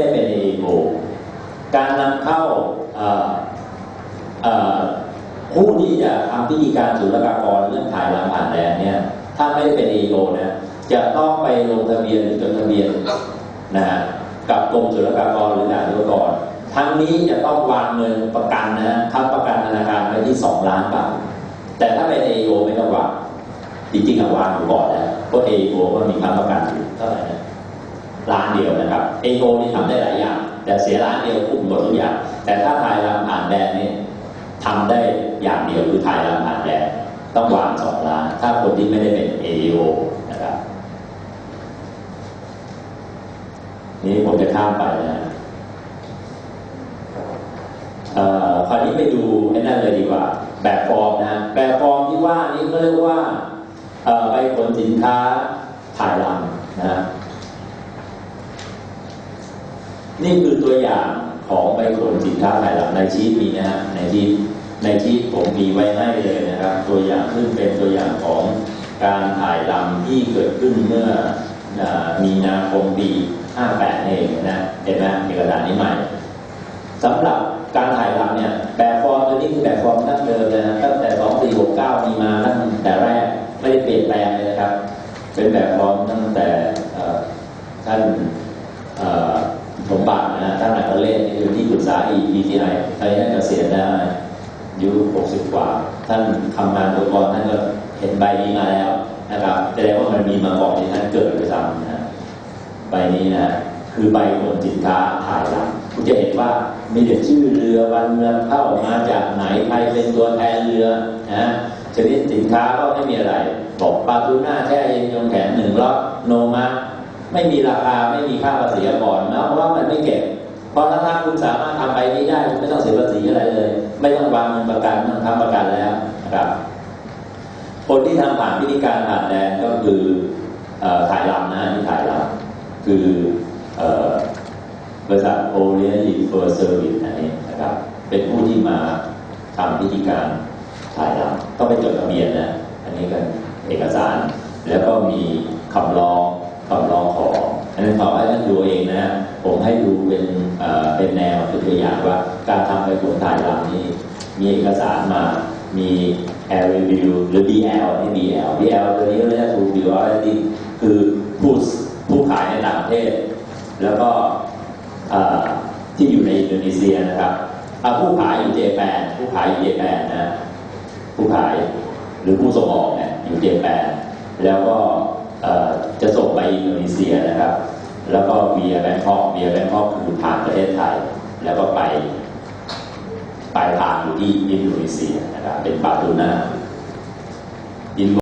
ได้เป็น AEO การนำเข้าผู้ที่จะทำพิธีการศุลกากรเรื่องถ่ายรำผ่านแดนเนี่ยถ้าไม่ได้เป็น AEO นะจะต้องไปลงทะเบียนจดทะเบียนนะฮะกับกรมศุลกากรหรือด่านศุลกากรทั้งนี้จะต้องวางเงินประกันนะฮะค้ำประกันธนาคารไว้ที่ 2 ล้านบาทแต่ถ้าเป็น AEO ไม่ต้องวางจริงๆอะวางอยู่ก่อนแล้วเพราะ AEO ก็มีค้ำประกันอยู่เท่าไหร่นะ ล้านเดียวนะครับ AEO นี่ทำได้หลายอย่าง แต่เสียล้านเดียวคุ้มหมดทุกอย่าง แต่ถ้าถ่ายรำผ่านแดนนี่ทำได้อย่างเดียวคือถ่ายรำผ่านแดนต้องวางสองล้าน ถ้าคนที่ไม่ได้เป็น AEO นะครับ นี่ผมจะข้ามไปนะคราวนี้ไปดูไอ้นั่นเลยดีกว่า แบบฟอร์มนะแบบฟอร์มที่ว่านี่ก็เรียกว่าไปขนสินค้าถ่ายลำนะ นี่คือตัวอย่างของไปขนสินค้าถ่ายลำในชีตมีนะฮะในชีตในชีตผมมีไว้ให้เลยนะครับ ตัวอย่างซึ่งเป็นตัวอย่างของการถ่ายลำที่เกิดขึ้นเมื่อมีนาคมปี 58เองนะเห็นไหมเอกสารนี้ใหม่สำหรับการถ่ายทำเนี่ยแบบฟอร์มตัวนี้คือแบบฟอร์มตั้งเดิมเลยนะตั้งแต่ 2469 มีมาตั้งแต่แรกไม่ได้เปลี่ยนแปลงเลยนะครับ เป็นแบบฟอร์มตั้งแต่ท่าน บัตินะท่านอัครเลศนี่คือที่ปรึกษา EPTI ใครให้เกษียณได้อายุ60 กว่า ท่านทำงานตัวกรท่านก็เห็นใบนี้มาแล้วนะครับแสดงว่ามันมีมาก่อนที่ท่านเกิดไปซ้ำนะใบนี้นะคือใบขนสินค้าถ่ายหลังคุณจะเห็นว่ามีแต่ชื่อเรือวันเรือเข้ามาจากไหนใครเป็นตัวแทนเรือนะชนิดสินค้าก็ไม่มีอะไร บอกปลาทูน่าแช่เย็นยงแข็งหนึ่งรอบโนมา ไม่มีราคาไม่มีค่าภาษีก่อนนะเพราะว่ามันไม่เก็บเพราะถ้าคุณสามารถทำไปนี้ได้ไม่ต้องเสียภาษีอะไรเลย ไม่ต้องวางเงินประกันต้องทำประกันแล้วนะครับ คนที่ทำผ่านพิธีการผ่านแดนก็คือถ่ายลำนะที่ถ่ายลำคือบริษัทโอเลียนอินเฟอร์เซอร์วิสอันนี้นะครับ เป็นผู้ที่มาทำพิธีการถ่ายรำต้องไปจดทะเบียนนะอันนี้ก็เอกสาร แล้วก็มีคำร้อง คำร้องขออันนั้นขอให้ท่านดูเองนะ ผมให้ดูเป็นเป็นแนวตัวอย่างว่า การทำไปผลถ่ายรำนี้ มีเอกสารมา มี air review หรือ BL นี่ BL BL ตัวนี้เรียกว่า to b u r คือผู้ผู้ขายในต่างประเทศ แล้วก็ที่อยู่ในอินโดนีเซียนะครับผู้ขายอยู่เจแปนผู้ขายอยู่เจแปนนะผู้ขายหรือผู้ส่งออกเนี่ยอยู่เจแปนแล้วก็ จะส่งไปอินโดนีเซียนะครับ แล้วก็เบียแบงคอกเบียแบงคอกคือผ่านประเทศไทย แล้วก็ไปปลายทางอยู่ที่อินโดนีเซียนะครับเป็นปาตูน่า